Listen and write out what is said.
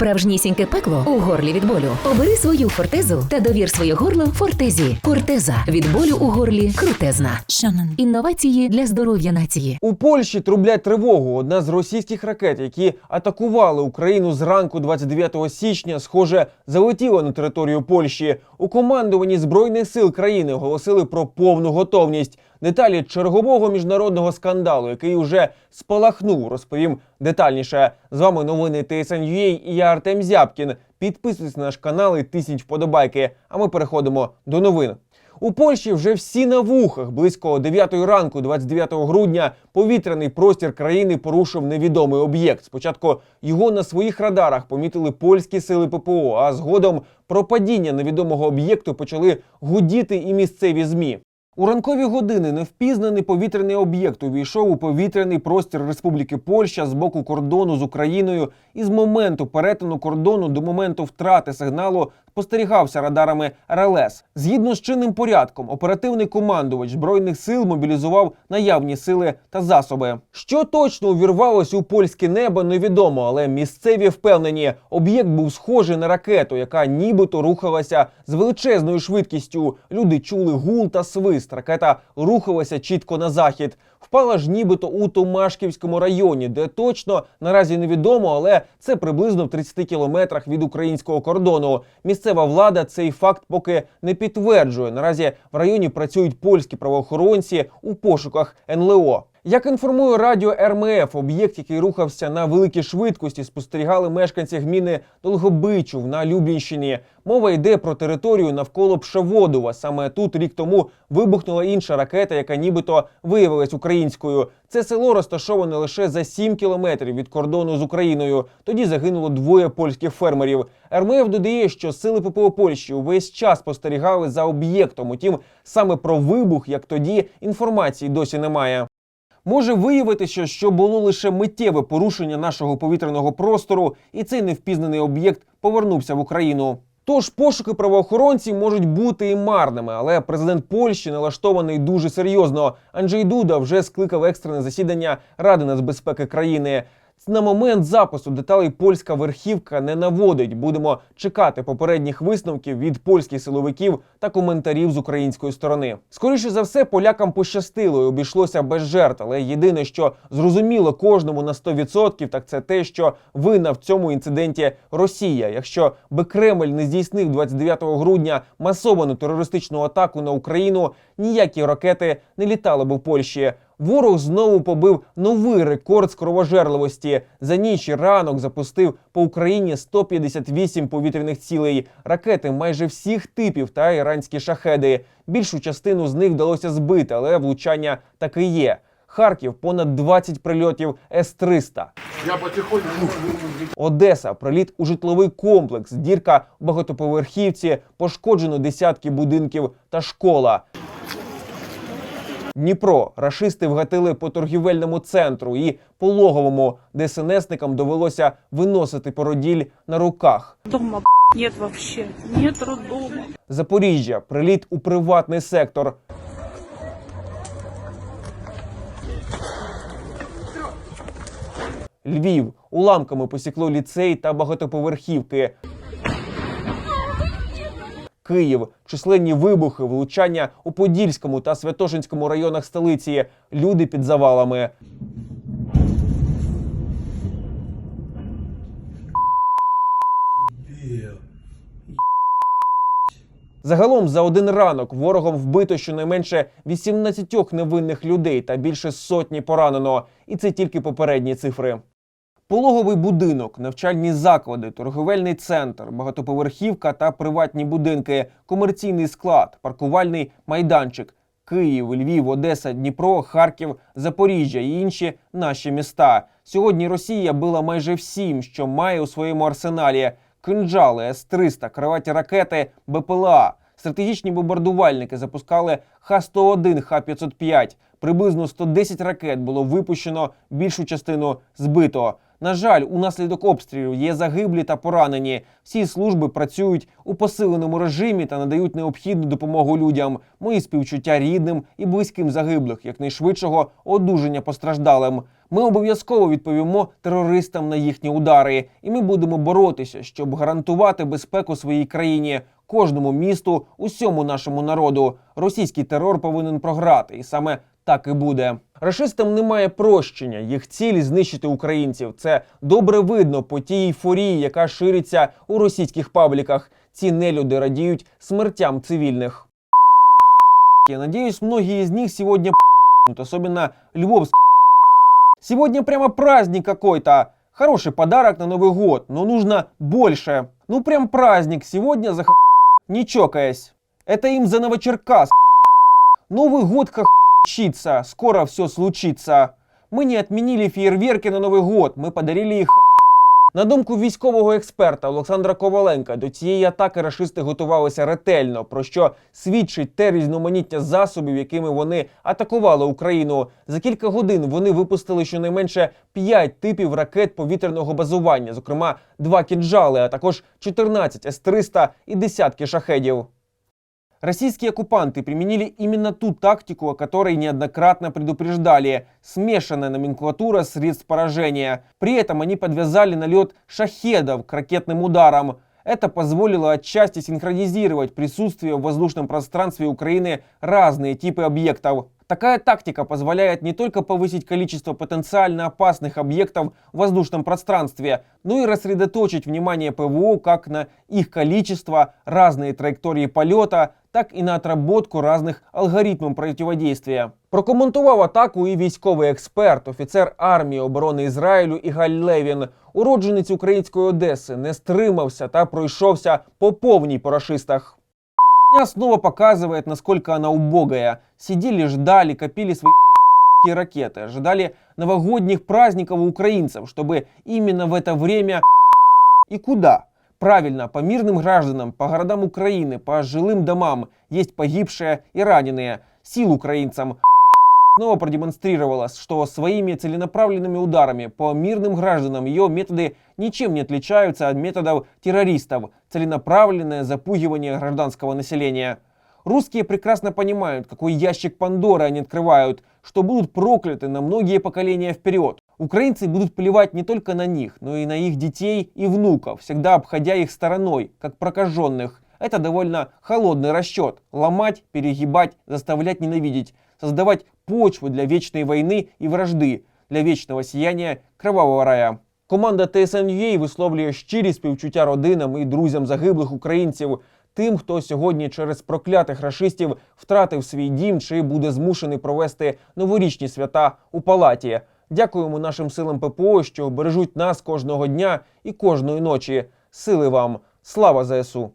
Справжнісіньке пекло у горлі від болю. Обери свою фортезу та довір своє горло фортезі. Фортеза від болю у горлі крутезна. Шанон. Інновації для здоров'я нації. У Польщі трублять тривогу. Одна з російських ракет, які атакували Україну зранку 29 січня, схоже, залетіла на територію Польщі. У командуванні збройних сил країни оголосили про повну готовність. Деталі чергового міжнародного скандалу, який уже спалахнув, розповім детальніше. З вами новини TSN.ua і я Артем Зябкін. Підписуйтесь на наш канал і тисніть вподобайки. А ми переходимо до новин. У Польщі вже всі на вухах. Близько 9 ранку, 29 грудня, повітряний простір країни порушив невідомий об'єкт. Спочатку його на своїх радарах помітили польські сили ППО, а згодом про падіння невідомого об'єкту почали гудіти і місцеві змі. У ранкові години невпізнаний повітряний об'єкт увійшов у повітряний простір Республіки Польща з боку кордону з Україною і з моменту перетину кордону до моменту втрати сигналу спостерігався радарами РЛС. Згідно з чинним порядком, оперативний командувач збройних сил мобілізував наявні сили та засоби. Що точно увірвалось у польське небо, невідомо, але місцеві впевнені, об'єкт був схожий на ракету, яка нібито рухалася з величезною швидкістю. Люди чули гул та свист. Ракета рухалася чітко на захід. Впала ж нібито у Томашківському районі, де точно наразі невідомо, але це приблизно в 30 кілометрах від українського кордону. Місцева влада цей факт поки не підтверджує. Наразі в районі працюють польські правоохоронці у пошуках НЛО. Як інформує радіо РМФ, об'єкт, який рухався на великій швидкості, спостерігали мешканці гміни Долгобичув на Люблінщині. Мова йде про територію навколо Пшеводова. Саме тут рік тому вибухнула інша ракета, яка нібито виявилась українською. Це село розташоване лише за 7 кілометрів від кордону з Україною. Тоді загинуло двоє польських фермерів. РМФ додає, що сили ППО Польщі увесь час спостерігали за об'єктом. Утім, саме про вибух, як тоді, інформації досі немає. Може виявитися, що було лише миттєве порушення нашого повітряного простору, і цей невпізнаний об'єкт повернувся в Україну. Тож пошуки правоохоронців можуть бути і марними, але президент Польщі налаштований дуже серйозно. Анджей Дуда вже скликав екстрене засідання Ради нацбезпеки країни. На момент запису деталей польська верхівка не наводить. Будемо чекати попередніх висновків від польських силовиків та коментарів з української сторони. Скоріше за все, полякам пощастило і обійшлося без жертв. Але єдине, що зрозуміло кожному на 100%, так це те, що винна в цьому інциденті Росія. Якщо би Кремль не здійснив 29 грудня масовану терористичну атаку на Україну, ніякі ракети не літали б у Польщі. Ворог знову побив новий рекорд з кровожерливості. За ніч і ранок запустив по Україні 158 повітряних цілей, ракети майже всіх типів та іранські шахеди. Більшу частину з них вдалося збити, але влучання таки є. Харків понад 20 прильотів С-300. Я потихоньку. Одеса, приліт у житловий комплекс, дірка в багатоповерхівці, пошкоджено десятки будинків та школа. Дніпро рашисти вгатили по торгівельному центру і пологовому, де СНСникам довелося виносити породіль на руках. Дома нет вообще. Нет роддома. Запоріжжя приліт у приватний сектор. Львів уламками посікло ліцей та багатоповерхівки. Київ, численні вибухи, влучання у Подільському та Святошинському районах столиці. Люди під завалами. Загалом за один ранок ворогом вбито щонайменше 18 невинних людей та більше сотні поранено. І це тільки попередні цифри. Пологовий будинок, навчальні заклади, торговельний центр, багатоповерхівка та приватні будинки, комерційний склад, паркувальний майданчик, Київ, Львів, Одеса, Дніпро, Харків, Запоріжжя і інші наші міста. Сьогодні Росія била майже всім, що має у своєму арсеналі: кинджали, С-300, криваті ракети, БПЛА. Стратегічні бомбардувальники запускали Х-101, Х-505. Приблизно 110 ракет було випущено, більшу частину збито. На жаль, унаслідок обстрілів є загиблі та поранені. Всі служби працюють у посиленому режимі та надають необхідну допомогу людям. Мої співчуття рідним і близьким загиблих, якнайшвидшого одужання постраждалим. Ми обов'язково відповімо терористам на їхні удари, і ми будемо боротися, щоб гарантувати безпеку своїй країні, кожному місту, усьому нашому народу. Російський терор повинен програти, і саме так і буде. Рашистам немає прощення. Їх ціль знищити українців. Це добре видно по тій ейфорії, яка шириться у російських пабліках. Ці нелюди радіють смертям цивільних. Я надеюсь, многие из них сегодня особенно львовские. Сегодня прямо праздник какой-то. Хороший подарок на Новый год, но нужно больше. Ну прям праздник сегодня за не чокаясь. Это им за Новочеркасск. Новый год хохчится, скоро все случится. Мы не отменили фейерверки на Новый год, ми подарили їх. На думку військового експерта Олександра Коваленка, до цієї атаки рашисти готувалися ретельно, про що свідчить те різноманіття засобів, якими вони атакували Україну. За кілька годин вони випустили щонайменше 5 типів ракет повітряного базування, зокрема два кінжали, а також 14 С-300 і десятки шахедів. Российские оккупанты применили именно ту тактику, о которой неоднократно предупреждали – смешанная номенклатура средств поражения. При этом они подвязали налет шахедов к ракетным ударам. Это позволило отчасти синхронизировать присутствие в воздушном пространстве Украины разные типы объектов. Такая тактика позволяет не только повысить количество потенциально опасных объектов в воздушном пространстве, но и рассредоточить внимание ПВО как на их количество, разные траектории полета, так і на отработку разних алгоритмів противодействия. Прокоментував атаку і військовий експерт, офіцер армії оборони Ізраїлю Ігаль Левін. Уродженець української Одеси не стримався та пройшовся по повній по рашистах. Дня снова показывает, насколько она убогая. Сидели, ждали, копили свои ракеты, ожидали новогодних праздников у украинцев, чтобы именно в это время и куда? Правильно, по мирным гражданам, по городам Украины, по жилым домам есть погибшие и раненые. Сил украинцам снова продемонстрировала, что своими целенаправленными ударами по мирным гражданам ее методы ничем не отличаются от методов террористов. Целенаправленное запугивание гражданского населения. Русские прекрасно понимают, какой ящик Пандоры они открывают, что будут прокляты на многие поколения вперед. Украинцы будут плевать не только на них, но и на их детей и внуков, всегда обходя их стороной, как прокаженных. Это довольно холодный расчет. Ломать, перегибать, заставлять ненавидеть. Создавать почву для вечной войны и вражды, для вечного сияния кровавого рая. Команда TSN.ua висловлює щирі співчуття родинам і друзям загиблих українців, тим, хто сьогодні через проклятих рашистів втратив свій дім чи буде змушений провести новорічні свята у палаті. Дякуємо нашим силам ППО, що бережуть нас кожного дня і кожної ночі. Сили вам! Слава ЗСУ!